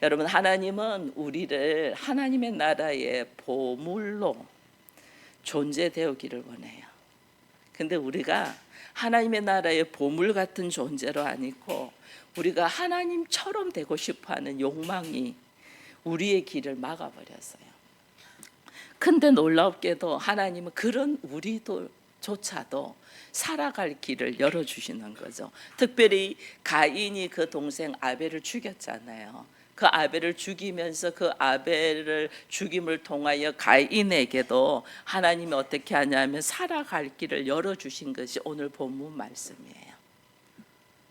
여러분 하나님은 우리를 하나님의 나라의 보물로 존재되었기를 원해요. 근데 우리가 하나님의 나라의 보물 같은 존재로 아니고 우리가 하나님처럼 되고 싶어하는 욕망이 우리의 길을 막아버렸어요. 근데 놀랍게도 하나님은 그런 우리도 조차도 살아갈 길을 열어주시는 거죠. 특별히 가인이 그 동생 아벨을 죽였잖아요. 그 아벨을 죽이면서 그 아벨을 죽임을 통하여 가인에게도 하나님이 어떻게 하냐면 살아갈 길을 열어 주신 것이 오늘 본문 말씀이에요.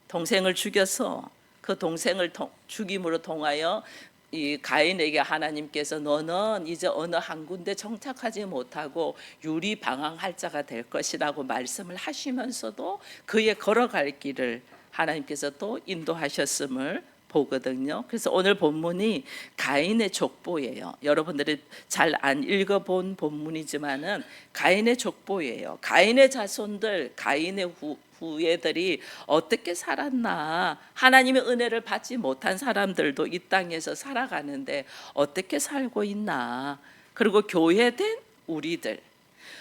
동생을 죽여서 그 동생을 통- 죽임으로 통하여 이 가인에게 하나님께서 너는 이제 어느 한 군데 정착하지 못하고 유리 방황할 자가 될 것이라고 말씀을 하시면서도 그의 걸어갈 길을 하나님께서 또 인도하셨음을 보거든요. 그래서 오늘 본문이 가인의 족보예요. 여러분들이 잘 안 읽어본 본문이지만은 가인의 족보예요. 가인의 자손들, 가인의 후, 후예들이 어떻게 살았나? 하나님의 은혜를 받지 못한 사람들도 이 땅에서 살아가는데 어떻게 살고 있나? 그리고 교회된 우리들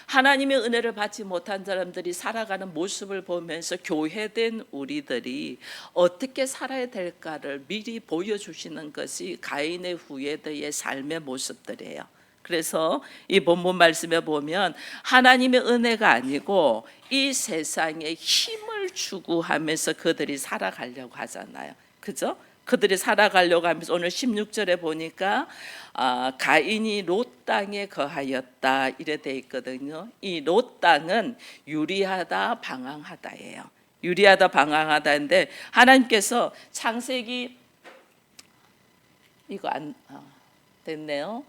하나님의 은혜를 받지 못한 사람들이 살아가는 모습을 보면서 교회된 우리들이 어떻게 살아야 될까를 미리 보여주시는 것이 가인의 후예들의 삶의 모습들이에요. 그래서 이 본문 말씀에 보면 하나님의 은혜가 아니고 이 세상에 힘을 추구하면서 그들이 살아가려고 하잖아요. 그죠? 그들이 살아가려고 하면서 오늘 16절에 보니까 아, 가인이 롯 땅에 거하였다 이래 돼 있거든요. 이 롯 땅은 유리하다 방황하다예요. 유리하다 방황하다인데 하나님께서 창세기 이거 안 아, 됐네요.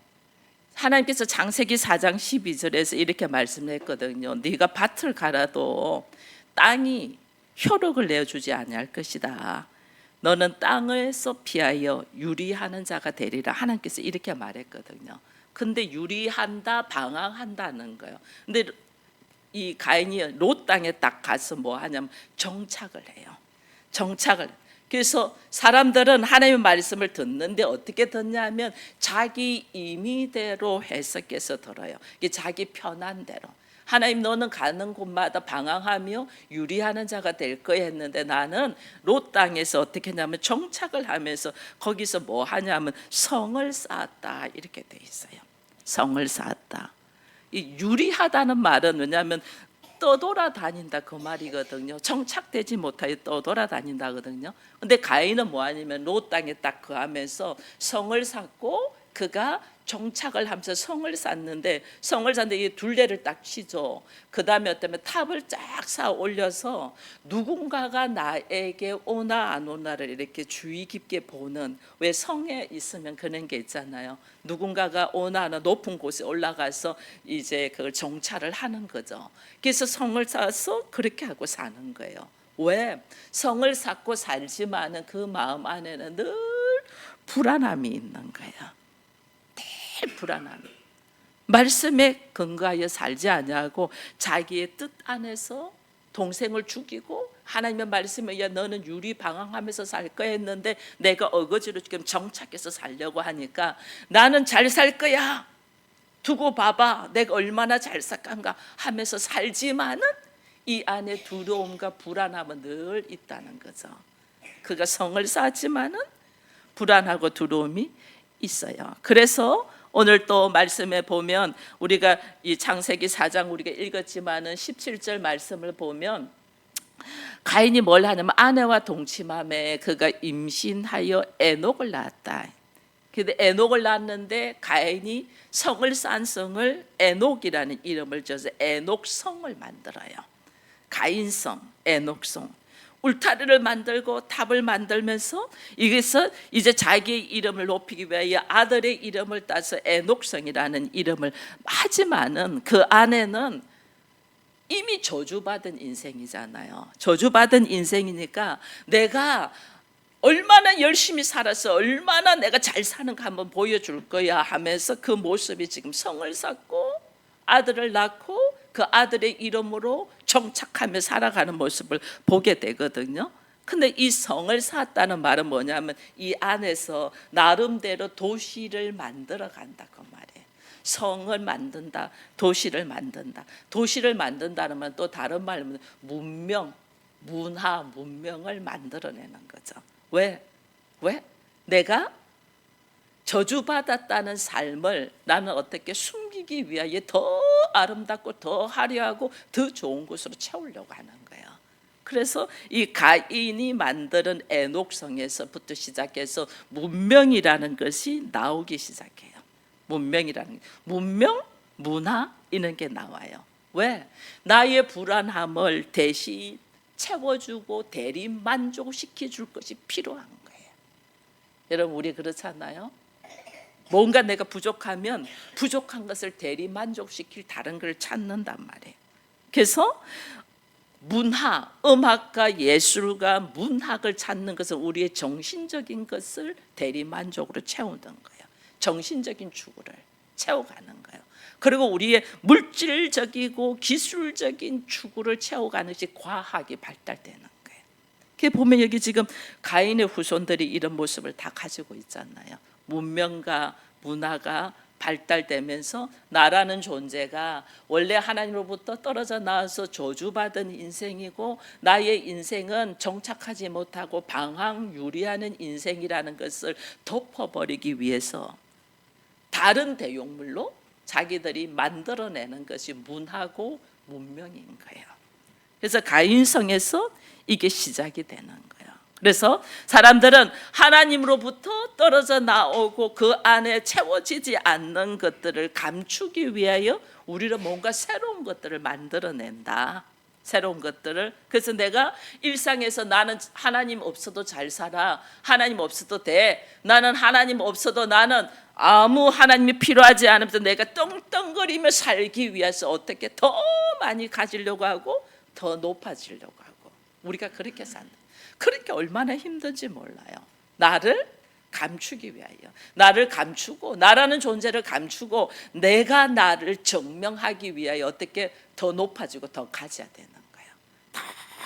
하나님께서 장세기 4장 12절에서 이렇게 말씀했거든요. 네가 밭을 갈아도 땅이 효력을 내어주지 아니할 것이다. 너는 땅에서 피하여 유리하는 자가 되리라. 하나님께서 이렇게 말했거든요. 근데 유리한다, 방황한다는 거예요. 근데 이 가인이 롯 땅에 딱 가서 뭐 하냐면 정착을 해요. 정착을. 그래서 사람들은 하나님의 말씀을 듣는데 어떻게 듣냐면 자기 임의대로 해석해서 들어요. 자기 편한 대로. 하나님 너는 가는 곳마다 방황하며 유리하는 자가 될 거야 했는데 나는 롯 땅에서 어떻게 했냐면 정착을 하면서 거기서 뭐 하냐면 성을 쌓았다 이렇게 돼 있어요. 성을 쌓았다. 이 유리하다는 말은 왜냐하면 떠돌아다닌다 그 말이거든요. 정착되지 못하여 떠돌아다닌다거든요. 근데 가인은 뭐 하냐면 롯 땅에 딱 거하면서 성을 쌓고 그가 정착을 하면서 성을 쌓는데 성을 쌓는데 이 둘레를 딱 치죠. 그 다음에 어쩌면 탑을 쫙 쌓아 올려서 누군가가 나에게 오나 안 오나를 이렇게 주의 깊게 보는 왜 성에 있으면 그런 게 있잖아요. 누군가가 오나 안 오나 높은 곳에 올라가서 이제 그걸 정찰을 하는 거죠. 그래서 성을 쌓아서 그렇게 하고 사는 거예요. 왜 성을 쌓고 살지만은 그 마음 안에는 늘 불안함이 있는 거예요. 늘 불안함. 말씀에 근거하여 살지 아니하고 자기의 뜻 안에서 동생을 죽이고 하나님의 말씀에 야 너는 유리 방황하면서 살 거야 했는데 내가 어거지로 지금 정착해서 살려고 하니까 나는 잘 살 거야. 두고 봐봐. 내가 얼마나 잘 살간가 하면서 살지만은 이 안에 두려움과 불안함은 늘 있다는 거죠. 그가 성을 쌓지만은 불안하고 두려움이 있어요. 그래서 오늘 또 말씀에 보면 우리가 이 창세기 4장 우리가 읽었지만은 17절 말씀을 보면 가인이 뭘 하냐면 아내와 동침함에 그가 임신하여 에녹을 낳았다. 근데 에녹을 낳았는데 가인이 성을 쌓은 성을 에녹이라는 이름을 줘서 에녹성을 만들어요. 가인성, 에녹성. 울타리를 만들고 탑을 만들면서 여기서 이제 자기의 이름을 높이기 위하여 아들의 이름을 따서 에녹성이라는 이름을 하지만은 그 안에는 이미 저주받은 인생이잖아요. 저주받은 인생이니까 내가 얼마나 열심히 살아서 얼마나 내가 잘 사는가 한번 보여줄 거야 하면서 그 모습이 지금 성을 쌓고 아들을 낳고 그 아들의 이름으로 정착하며 살아가는 모습을 보게 되거든요. 근데 이 성을 쌓았다는 말은 뭐냐면 이 안에서 나름대로 도시를 만들어 간다 그 말이에요. 성을 만든다, 도시를 만든다. 도시를 만든다는 말 또 다른 말로 문명, 문화, 문명을 만들어내는 거죠. 왜? 왜? 내가 저주받았다는 삶을 나는 어떻게 숨기기 위하여 더 아름답고 더 화려하고 더 좋은 곳으로 채우려고 하는 거예요. 그래서 이 가인이 만드는 에녹성에서부터 시작해서 문명이라는 것이 나오기 시작해요. 문명이라는 게. 문명, 문화 이런 게 나와요. 왜? 나의 불안함을 대신 채워주고 대리 만족시켜 줄 것이 필요한 거예요. 여러분 우리 그렇잖아요. 뭔가 내가 부족하면 부족한 것을 대리 만족시킬 다른 걸 찾는단 말이에요. 그래서 문화, 음악과 예술과 문학을 찾는 것은 우리의 정신적인 것을 대리 만족으로 채우는 거예요. 정신적인 추구를 채워가는 거예요. 그리고 우리의 물질적이고 기술적인 추구를 채워가는 것이 과학이 발달되는 거예요. 그 보면 여기 지금 가인의 후손들이 이런 모습을 다 가지고 있잖아요. 문명과 문화가 발달되면서 나라는 존재가 원래 하나님으로부터 떨어져 나와서 저주받은 인생이고 나의 인생은 정착하지 못하고 방황 유리하는 인생이라는 것을 덮어버리기 위해서 다른 대용물로 자기들이 만들어내는 것이 문화고 문명인 거예요. 그래서 가인성에서 이게 시작이 되는 거예요. 그래서 사람들은 하나님으로부터 떨어져 나오고 그 안에 채워지지 않는 것들을 감추기 위하여 우리는 뭔가 새로운 것들을 만들어낸다. 새로운 것들을 그래서 내가 일상에서 나는 하나님 없어도 잘 살아 하나님 없어도 돼 나는 하나님 없어도 나는 아무 하나님이 필요하지 않으면서 내가 떵떵거리며 살기 위해서 어떻게 더 많이 가지려고 하고 더 높아지려고 하고 우리가 그렇게 산다 그렇게 얼마나 힘든지 몰라요 나를 감추기 위하여 나를 감추고 나라는 존재를 감추고 내가 나를 증명하기 위하여 어떻게 더 높아지고 더 가져야 되는 거예요.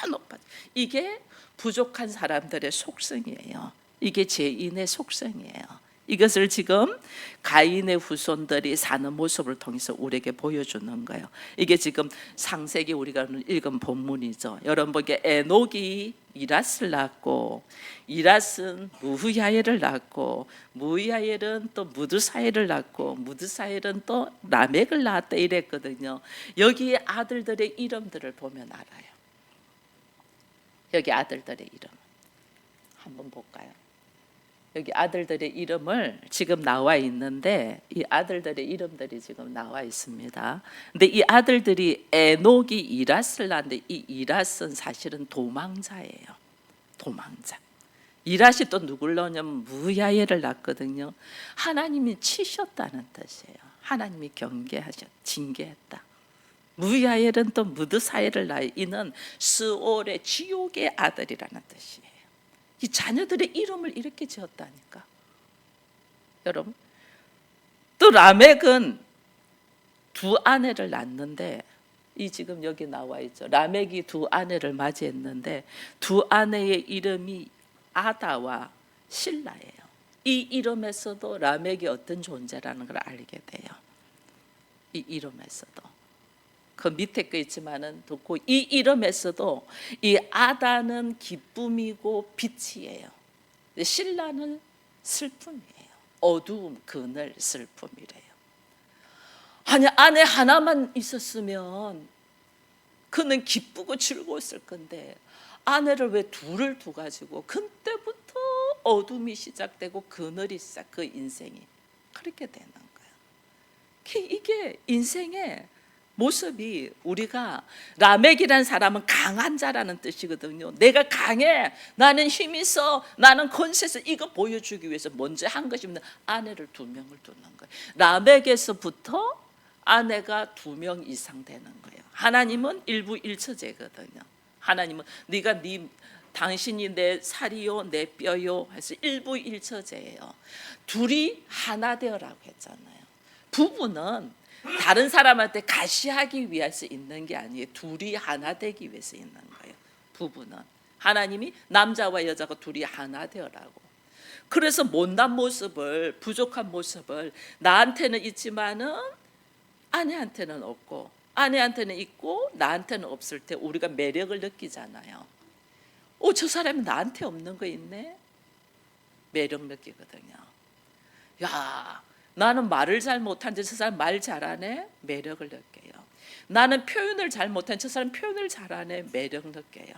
더 높아. 이게 부족한 사람들의 속성이에요. 이게 죄인의 속성이에요. 이것을 지금 가인의 후손들이 사는 모습을 통해서 우리에게 보여주는 거예요. 이게 지금 상세기 우리가 읽은 본문이죠. 여러분 보기에 에녹이 이랏을 낳고 이랏은 무후야엘을 낳고 무후야엘은 또 무드사엘을 낳고 무드사엘은 또 라멕을 낳았다 이랬거든요. 여기 아들들의 이름들을 보면 알아요. 여기 아들들의 이름 한번 볼까요? 여기 아들들의 이름을 지금 나와 있는데 이 아들들의 이름들이 지금 나와 있습니다. 근데 이 아들들이 에녹이 이랏을 낳는데 이 이랏은 사실은 도망자예요. 도망자. 이랏이 또 누굴 넣냐면 무야엘을 낳거든요. 하나님이 치셨다는 뜻이에요. 하나님이 경계하셨, 징계했다. 무야엘은 또 무드사엘을 낳아 이는 스올의 지옥의 아들이라는 뜻이에요. 이 자녀들의 이름을 이렇게 지었다니까. 여러분. 또 라멕은 두 아내를 낳는데 이 지금 여기 나와 있죠. 라멕이 두 아내를 맞이했는데 두 아내의 이름이 아다와 신라예요. 이 이름에서도 라멕이 어떤 존재라는 걸 알게 돼요. 이 이름에서도. 그 밑에 거 있지만은 듣고 이 이름에서도 이 아다는 기쁨이고 빛이에요. 신라는 슬픔이에요. 어두움, 그늘, 슬픔이래요. 아니 아내 하나만 있었으면 그는 기쁘고 즐거웠을 건데 아내를 왜 둘을 두 가지고 그때부터 어둠이 시작되고 그늘이 시작 그 인생이 그렇게 되는 거예요. 이게 인생의 모습이 우리가 라멕이라는 사람은 강한 자라는 뜻이거든요. 내가 강해, 나는 힘 있어, 나는 권세 있어. 이거 보여주기 위해서 먼저 한 것입니다. 아내를 두 명을 두는 거예요. 라멕에서부터 아내가 두 명 이상 되는 거예요. 하나님은 일부 일처제거든요. 하나님은 네가 네 당신이 내 살이요 내 뼈요 해서 일부 일처제예요. 둘이 하나 되어라고 했잖아요. 부부는 다른 사람한테 가시하기 위해서 있는 게 아니에요. 둘이 하나 되기 위해서 있는 거예요. 부부는 하나님이 남자와 여자가 둘이 하나 되어라고. 그래서 못난 모습을 부족한 모습을 나한테는 있지만은 아내한테는 없고 아내한테는 있고 나한테는 없을 때 우리가 매력을 느끼잖아요. 오, 저 사람이 나한테 없는 거 있네. 매력 느끼거든요. 야, 나는 말을 잘 못하는데 저 사람 말 잘하네. 매력을 느껴요. 나는 표현을 잘 못하는 저 사람 표현을 잘하네. 매력 느껴요.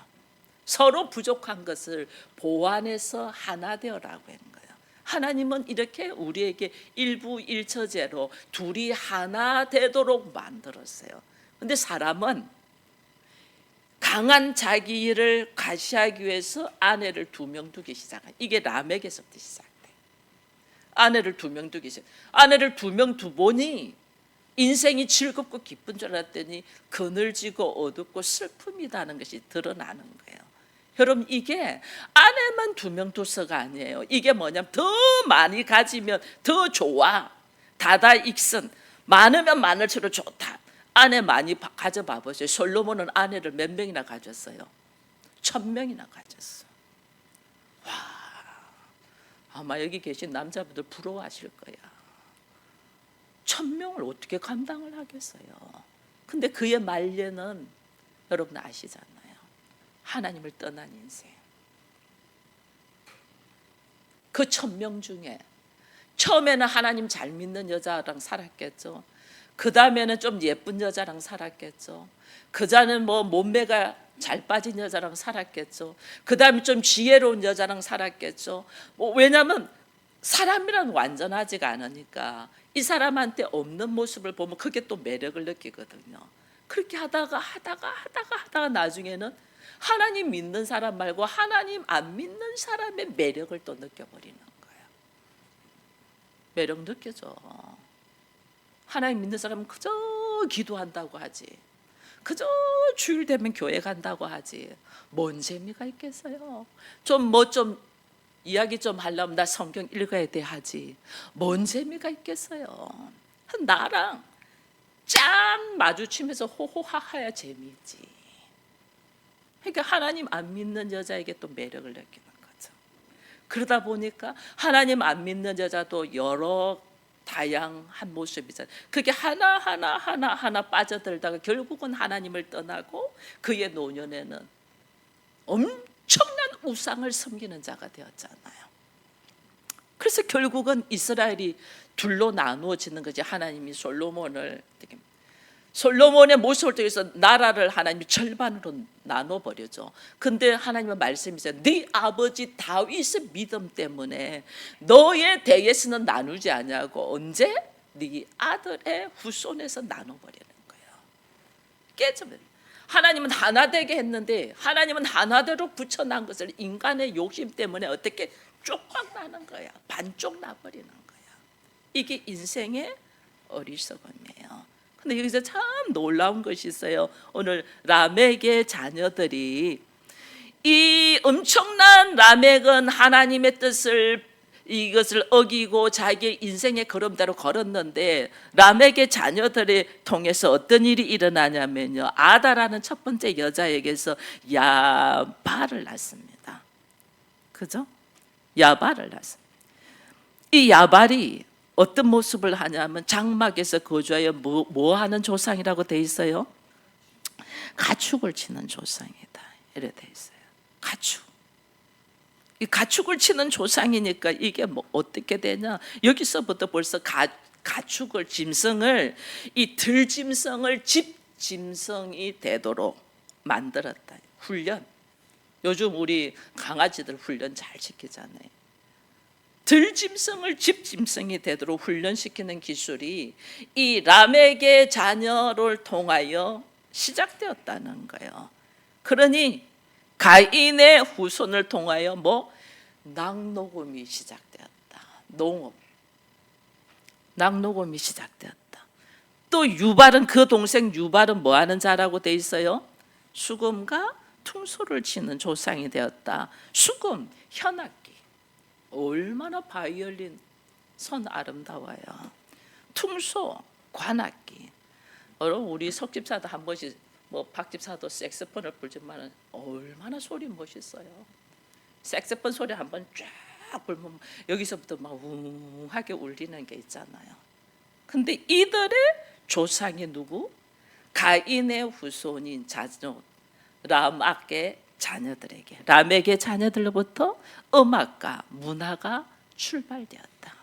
서로 부족한 것을 보완해서 하나 되어라고 하는 거예요. 하나님은 이렇게 우리에게 일부 일처제로 둘이 하나 되도록 만들었어요. 근데 사람은 강한 자기 일을 과시하기 위해서 아내를 두 명 두기 시작한 이게 라멕에서부터 시작돼. 아내를 두 명 두기 시작. 아내를 두 명 두보니 인생이 즐겁고 기쁜 줄 알았더니 그늘지고 어둡고 슬픔이라는 것이 드러나는 거예요. 여러분 이게 아내만 두명 둬서가 아니에요. 이게 뭐냐면 더 많이 가지면 더 좋아. 다다익선 많으면 많을수록 좋다. 아내 많이 바- 가져봐 보세요. 솔로몬은 아내를 몇 명이나 가졌어요? 천 명이나 가졌어. 와, 아마 여기 계신 남자분들 부러워하실 거야. 천 명을 어떻게 감당을 하겠어요? 근데 그의 말년은 여러분 아시잖아요. 하나님을 떠난 인생. 그 천 명 중에 처음에는 하나님 잘 믿는 여자랑 살았겠죠. 그 다음에는 좀 예쁜 여자랑 살았겠죠. 그자는 뭐 몸매가 잘 빠진 여자랑 살았겠죠. 그 다음에 좀 지혜로운 여자랑 살았겠죠. 뭐 왜냐하면 사람이란 완전하지가 않으니까 이 사람한테 없는 모습을 보면 그게 또 매력을 느끼거든요. 그렇게 하다가 하다가 하다가 하다가 나중에는 하나님 믿는 사람 말고 하나님 안 믿는 사람의 매력을 또 느껴버리는 거예요. 매력 느껴져. 하나님 믿는 사람은 그저 기도한다고 하지. 그저 주일 되면 교회 간다고 하지. 뭔 재미가 있겠어요. 좀 뭐 좀 이야기 좀 하려면 나 성경 읽어야 돼 하지. 뭔 재미가 있겠어요. 나랑 짠 마주치면서 호호하하야 재미있지. 그러니까 하나님 안 믿는 여자에게 또 매력을 느끼는 거죠. 그러다 보니까 하나님 안 믿는 여자도 여러 다양한 모습이잖아요. 그게 하나 하나 하나 하나 빠져들다가 결국은 하나님을 떠나고 그의 노년에는 엄청난 우상을 섬기는 자가 되었잖아요. 그래서 결국은 이스라엘이 둘로 나누어지는 거지. 하나님이 솔로몬을 솔로몬의 모습을 통해서 나라를 하나님이 절반으로 나눠 버려죠. 근데 하나님의 말씀이세요. 네 아버지 다윗의 믿음 때문에 너의 대에서는 나누지 않냐고 언제 네 아들의 후손에서 나눠 버리는 거예요. 깨져버려. 하나님은 하나 되게 했는데 하나님은 하나대로 붙여난 것을 인간의 욕심 때문에 어떻게 쪽박 나는 거야. 반쪽 나버리는 거야. 이게 인생의 어리석음이에요. 근데 여기서 참 놀라운 것이 있어요. 오늘 라멕의 자녀들이 이 엄청난 라멕은 하나님의 뜻을 이것을 어기고 자기의 인생의 걸음대로 걸었는데 라멕의 자녀들을 통해서 어떤 일이 일어나냐면요. 아다라는 첫 번째 여자에게서 야발을 낳습니다. 그죠? 야발을 낳습니다. 이 야발이 어떤 모습을 하냐면 장막에서 거주하여 뭐, 뭐 하는 조상이라고 돼 있어요? 가축을 치는 조상이다. 이래 돼 있어요. 가축. 이 가축을 치는 조상이니까 이게 뭐 어떻게 되냐? 여기서부터 벌써 가, 가축을 짐승을 이 들짐승을 집 짐승이 되도록 만들었다. 훈련. 요즘 우리 강아지들 훈련 잘 시키잖아요. 들짐승을 집짐승이 되도록 훈련시키는 기술이 이 라멕의 자녀를 통하여 시작되었다는 거예요. 그러니 가인의 후손을 통하여 뭐 낙노금이 시작되었다. 농업. 낙노금이 시작되었다. 또 유발은 그 동생 유발은 뭐 하는 자라고 돼 있어요? 수금과 퉁소를 치는 조상이 되었다. 수금, 현악기. 얼마나 바이올린 선 아름다워요. 퉁소, 관악기. 여러분 우리 석집사도 한 번씩 뭐 박집사도 색스폰을 불지만 얼마나 소리 멋있어요. 색스폰 소리 한 번 쫙 불면 여기서부터 막 웅하게 울리는 게 있잖아요. 근데 이들의 조상이 누구? 가인의 후손인 자손 람악의 자녀들에게 람에게 자녀들로부터 음악과 문화가 출발되었다.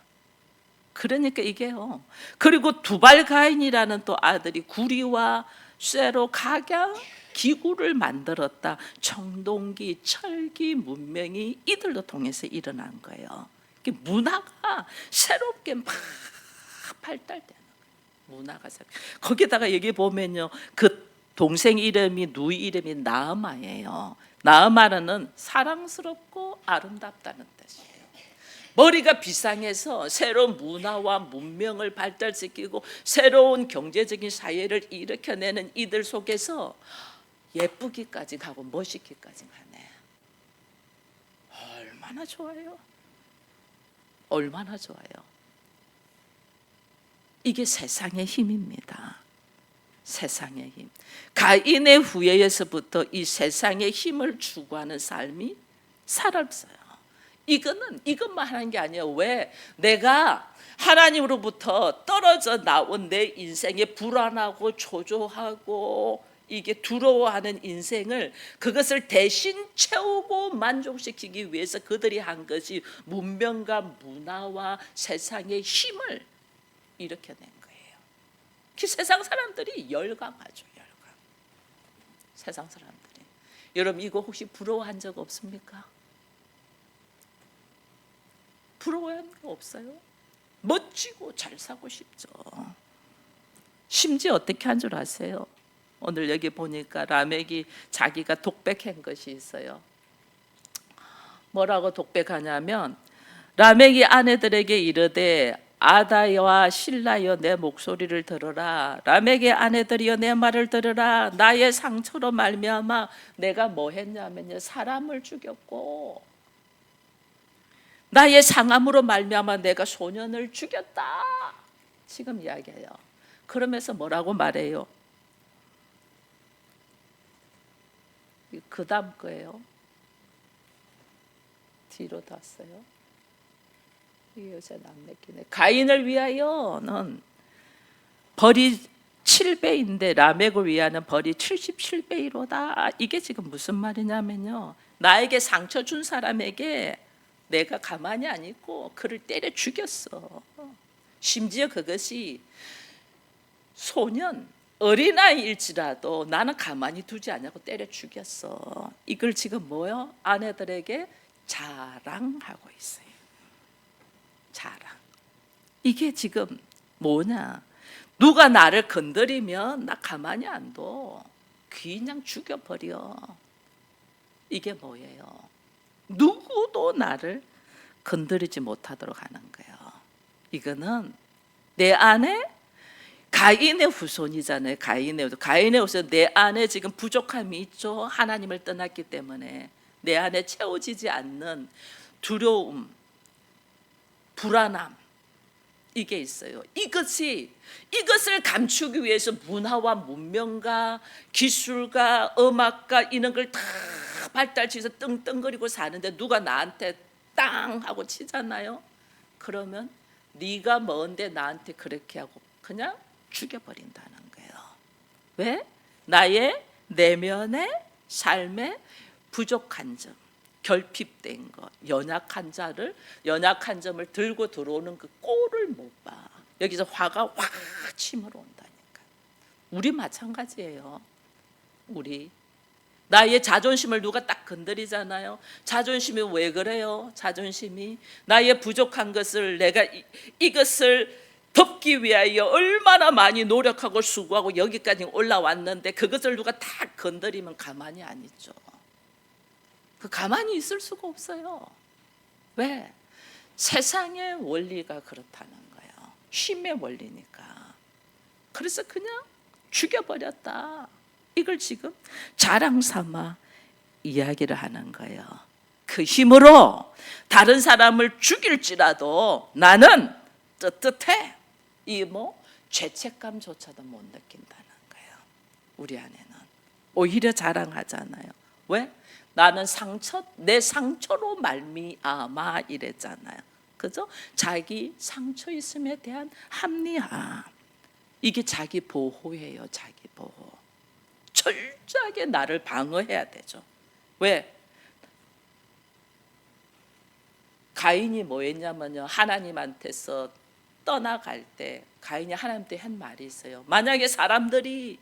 그러니까 이게요. 그리고 두발 가인이라는 또 아들이 구리와 쇠로 각양 기구를 만들었다. 청동기, 철기 문명이 이들로 통해서 일어난 거예요. 문화가 새롭게 막 발달되는. 문화가 새롭. 거기다가 여기 보면요, 그 동생 이름이 누이 이름이 나아마예요. 나아마는 사랑스럽고 아름답다는 뜻이에요. 머리가 비상해서 새로운 문화와 문명을 발달시키고 새로운 경제적인 사회를 일으켜내는 이들 속에서 예쁘기까지 가고 멋있기까지 가네. 얼마나 좋아요. 얼마나 좋아요. 이게 세상의 힘입니다. 세상의 힘. 가인의 후예에서부터 이 세상의 힘을 추구하는 삶이 살았어요. 이거는 이것만 하는 게 아니에요. 왜? 내가 하나님으로부터 떨어져 나온 내 인생에 불안하고 초조하고 이게 두려워하는 인생을 그것을 대신 채우고 만족시키기 위해서 그들이 한 것이 문명과 문화와 세상의 힘을 일으켜낸 그 세상 사람들이 열광하죠, 열광. 세상 사람들이. 여러분 이거 혹시 부러워한 적 없습니까? 부러워한 거 없어요? 멋지고 잘 사고 싶죠. 심지어 어떻게 한 줄 아세요? 오늘 여기 보니까 라멕이 자기가 독백한 것이 있어요. 뭐라고 독백하냐면 라멕이 아내들에게 이르되 아다와 신라여 내 목소리를 들으라. 라멕의 아내들이여 내 말을 들으라. 나의 상처로 말미암아 내가 뭐 했냐면요. 사람을 죽였고. 나의 상함으로 말미암아 내가 소년을 죽였다. 지금 이야기해요. 그러면서 뭐라고 말해요? 그 다음 거예요. 뒤로 이게 요새 남맥기네. 가인을 위하여는 벌이 7배인데 라멕을 위하는 벌이 77배이로다. 이게 지금 무슨 말이냐면요. 나에게 상처 준 사람에게 내가 가만히 안 있고 그를 때려 죽였어. 심지어 그것이 소년 어린아이일지라도 나는 가만히 두지 않냐고 때려 죽였어. 이걸 지금 뭐요? 아내들에게 자랑하고 있어요. 자랑. 이게 지금 뭐냐? 누가 나를 건드리면 나 가만히 안 둬. 그냥 죽여버려. 이게 뭐예요? 누구도 나를 건드리지 못하도록 하는 거예요. 이거는 내 안에 가인의 후손이잖아요. 가인의 후손. 가인의 후손 내 안에 지금 부족함이 있죠. 하나님을 떠났기 때문에 내 안에 채워지지 않는 두려움, 불안함 이게 있어요. 이것이 이것을 감추기 위해서 문화와 문명과 기술과 음악과 이런 걸 다 발달시켜서 떵떵거리고 사는데 누가 나한테 땅 하고 치잖아요. 그러면 네가 뭔데 나한테 그렇게 하고 그냥 죽여버린다는 거예요. 왜? 나의 내면의 삶의 부족한 점. 결핍된 것, 연약한 자를 연약한 점을 들고 들어오는 그 꼴을 못 봐. 여기서 화가 확 침으로 온다니까. 우리 마찬가지예요. 우리 나의 자존심을 누가 딱 건드리잖아요. 자존심이 왜 그래요? 자존심이 나의 부족한 것을 내가 이, 이것을 덮기 위하여 얼마나 많이 노력하고 수고하고 여기까지 올라왔는데 그것을 누가 딱 건드리면 가만히 안 있죠. 그 가만히 있을 수가 없어요. 왜? 세상의 원리가 그렇다는 거예요. 쉼의 원리니까. 그래서 그냥 죽여버렸다. 이걸 지금 자랑 삼아 이야기를 하는 거예요. 그 힘으로 다른 사람을 죽일지라도 나는 뜨뜻해. 이 뭐 죄책감조차도 못 느낀다는 거예요. 우리 안에는 오히려 자랑하잖아요. 왜? 나는 상처 내 상처로 말미암아 이랬잖아요. 그죠? 자기 상처 있음에 대한 합리화. 이게 자기 보호예요. 자기 보호. 철저하게 나를 방어해야 되죠. 왜? 가인이 뭐 했냐면요. 하나님한테서 떠나갈 때 가인이 하나님한테 한 말이 있어요. 만약에 사람들이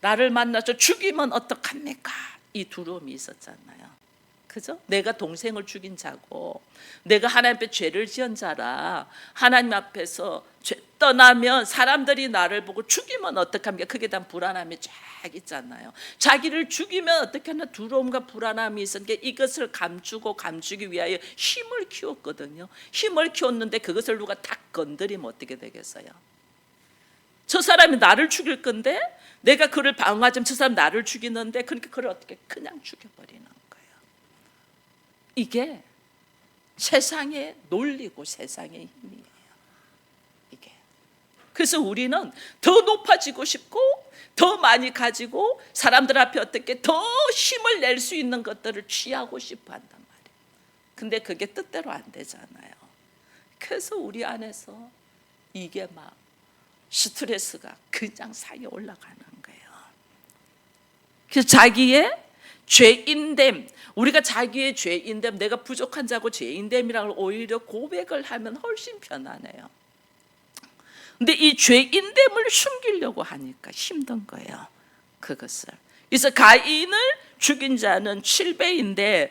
나를 만나서 죽이면 어떡합니까? 이 두려움이 있었잖아요. 그죠? 내가 동생을 죽인 자고 내가 하나님 앞에 죄를 지은 자라 하나님 앞에서 죄, 떠나면 사람들이 나를 보고 죽이면 어떡합니까? 그게 다 불안함이 쫙 있잖아요. 자기를 죽이면 어떻게 하나 두려움과 불안함이 있었는데 이것을 감추고 감추기 위하여 힘을 키웠거든요. 힘을 키웠는데 그것을 누가 탁 건드리면 어떻게 되겠어요? 저 사람이 나를 죽일 건데 내가 그를 방어하자면 저 사람 나를 죽이는데 그러니까 그를 어떻게 그냥 죽여버리는 거예요. 이게 세상의 논리고 세상의 힘이에요. 이게. 그래서 우리는 더 높아지고 싶고 더 많이 가지고 사람들 앞에 어떻게 더 힘을 낼 수 있는 것들을 취하고 싶어 한단 말이에요. 근데 그게 뜻대로 안 되잖아요. 그래서 우리 안에서 이게 막 스트레스가 그냥 사에 올라가는. 그래서 자기의 죄인됨, 우리가 자기의 죄인됨, 내가 부족한 자고 죄인됨이라고 오히려 고백을 하면 훨씬 편하네요. 근데 이 죄인됨을 숨기려고 하니까 힘든 거예요. 그것을. 그래서 가인을 죽인 자는 7배인데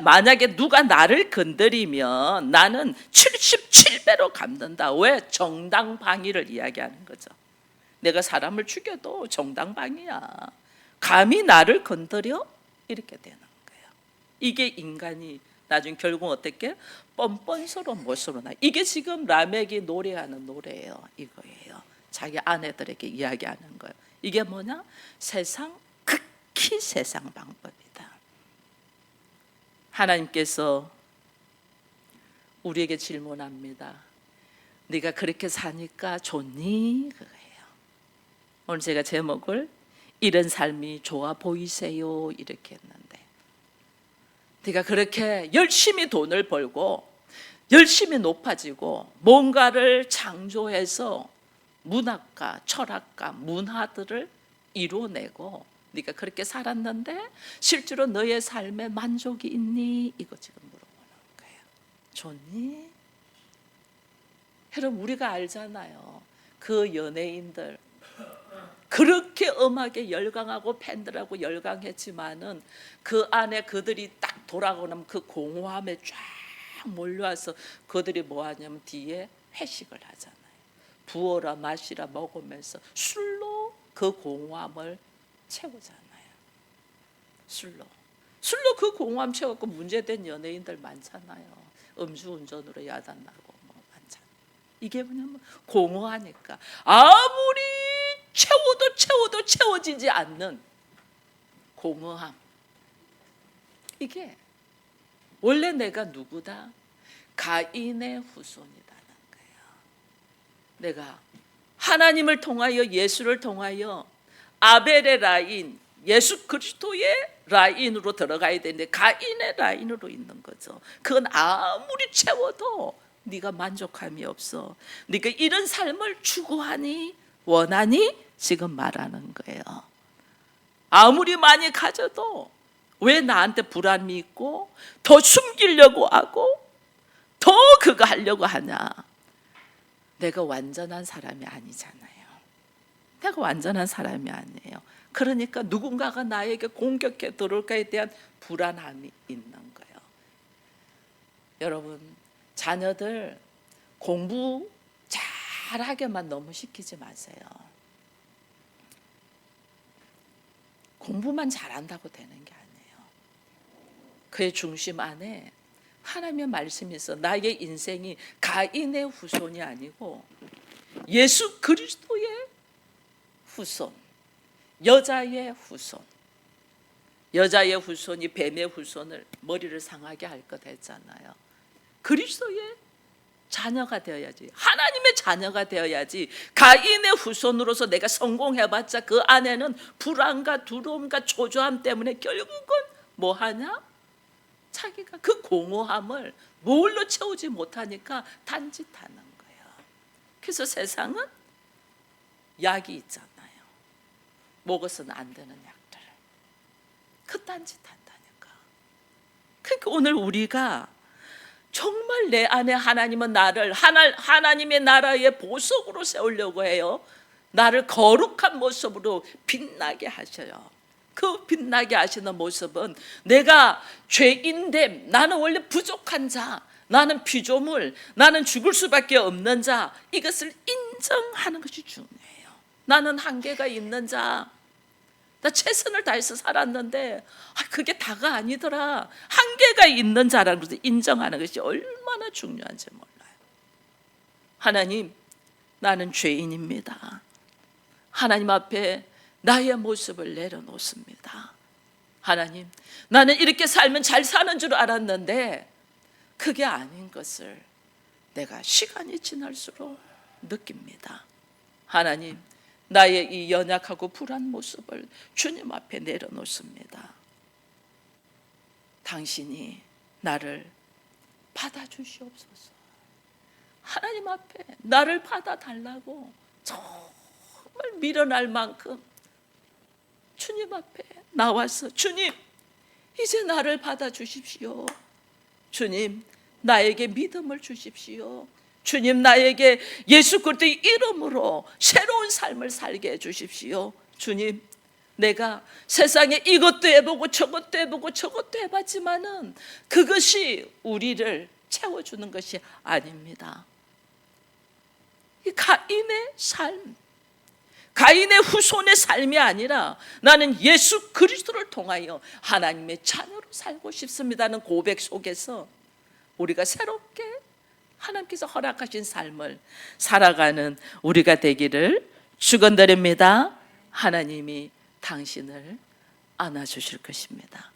만약에 누가 나를 건드리면 나는 77배로 갚는다. 왜? 정당방위를 이야기하는 거죠. 내가 사람을 죽여도 정당방위야. 감히 나를 건드려? 이렇게 되는 거예요. 이게 인간이 나중 결국 어떻게 뻔뻔스러운 모습으로 나. 이게 지금 라멕이 노래하는 노래예요. 이거예요. 자기 아내들에게 이야기하는 거예요. 이게 뭐냐? 세상 극히 세상 방법이다. 하나님께서 우리에게 질문합니다. 네가 그렇게 사니까 좋니? 그거예요. 오늘 제가 제목을 이런 삶이 좋아 보이세요 이렇게 했는데 네가 그렇게 열심히 돈을 벌고 열심히 높아지고 뭔가를 창조해서 문학과 철학과 문화들을 이루어내고 네가 그렇게 살았는데 실제로 너의 삶에 만족이 있니? 이거 지금 물어보는 거예요. 좋니? 여러분 우리가 알잖아요. 그 연예인들 그렇게 음악에 열광하고 팬들하고 열광했지만은 그 안에 그들이 딱 돌아오는 그 공허함에 쫙 몰려와서 그들이 뭐 하냐면 뒤에 회식을 하잖아요. 부어라 마시라 먹으면서 술로 그 공허함을 채우잖아요. 술로. 술로 그 공허함 채웠고 문제된 연예인들 많잖아요. 음주운전으로 야단나고 뭐 많잖아요. 이게 뭐냐면 공허하니까 아무리 채워도 채워도 채워지지 않는 공허함. 이게 원래 내가 누구다? 가인의 후손이라는 거예요. 내가 하나님을 통하여 예수를 통하여 아벨의 라인, 예수 그리스도의 라인으로 들어가야 되는데 가인의 라인으로 있는 거죠. 그건 아무리 채워도 네가 만족함이 없어. 네가 이런 삶을 추구하니 원하니 지금 말하는 거예요. 아무리 많이 가져도 왜 나한테 불안이 있고 더 숨기려고 하고 더 그거 하려고 하냐? 내가 완전한 사람이 아니잖아요. 내가 완전한 사람이 아니에요. 그러니까 누군가가 나에게 공격해 들어올까에 대한 불안함이 있는 거예요. 여러분, 자녀들 공부 잘하게만 너무 시키지 마세요. 공부만 잘한다고 되는 게 아니에요. 그의 중심 안에 하나님의 말씀이 있어. 나의 인생이 가인의 후손이 아니고 예수 그리스도의 후손, 여자의 후손. 여자의 후손이 뱀의 후손을 머리를 상하게 할 것 했잖아요. 그리스도의 자녀가 되어야지. 하나님의 자녀가 되어야지. 가인의 후손으로서 내가 성공해봤자 그 안에는 불안과 두려움과 초조함 때문에 결국은 뭐 하냐? 자기가 그 공허함을 뭘로 채우지 못하니까 단짓하는 거예요. 그래서 세상은 약이 있잖아요. 먹어서는 안 되는 약들. 그 딴짓한다니까. 그러니까 오늘 우리가 정말 내 안에 하나님은 나를 하나, 하나님의 나라의 보석으로 세우려고 해요. 나를 거룩한 모습으로 빛나게 하셔요. 그 빛나게 하시는 모습은 내가 죄인됨, 나는 원래 부족한 자, 나는 피조물, 나는 죽을 수밖에 없는 자, 이것을 인정하는 것이 중요해요. 나는 한계가 있는 자, 나 최선을 다해서 살았는데 아, 그게 다가 아니더라. 한계가 있는 자라는 것을 인정하는 것이 얼마나 중요한지 몰라요. 하나님, 나는 죄인입니다. 하나님 앞에 나의 모습을 내려놓습니다. 하나님, 나는 이렇게 살면 잘 사는 줄 알았는데 그게 아닌 것을 내가 시간이 지날수록 느낍니다. 하나님, 나의 이 연약하고 불안 모습을 주님 앞에 내려놓습니다. 당신이 나를 받아주시옵소서. 하나님 앞에 나를 받아달라고 정말 밀어날 만큼 주님 앞에 나와서 주님 이제 나를 받아주십시오. 주님 나에게 믿음을 주십시오. 주님 나에게 예수 그리스도의 이름으로 새로운 삶을 살게 해 주십시오. 주님 내가 세상에 이것도 해보고 저것도 해보고 저것도 해봤지만은 그것이 우리를 채워주는 것이 아닙니다. 이 가인의 삶, 가인의 후손의 삶이 아니라 나는 예수 그리스도를 통하여 하나님의 자녀로 살고 싶습니다는 고백 속에서 우리가 새롭게 하나님께서 허락하신 삶을 살아가는 우리가 되기를 축원드립니다. 하나님이 당신을 안아주실 것입니다.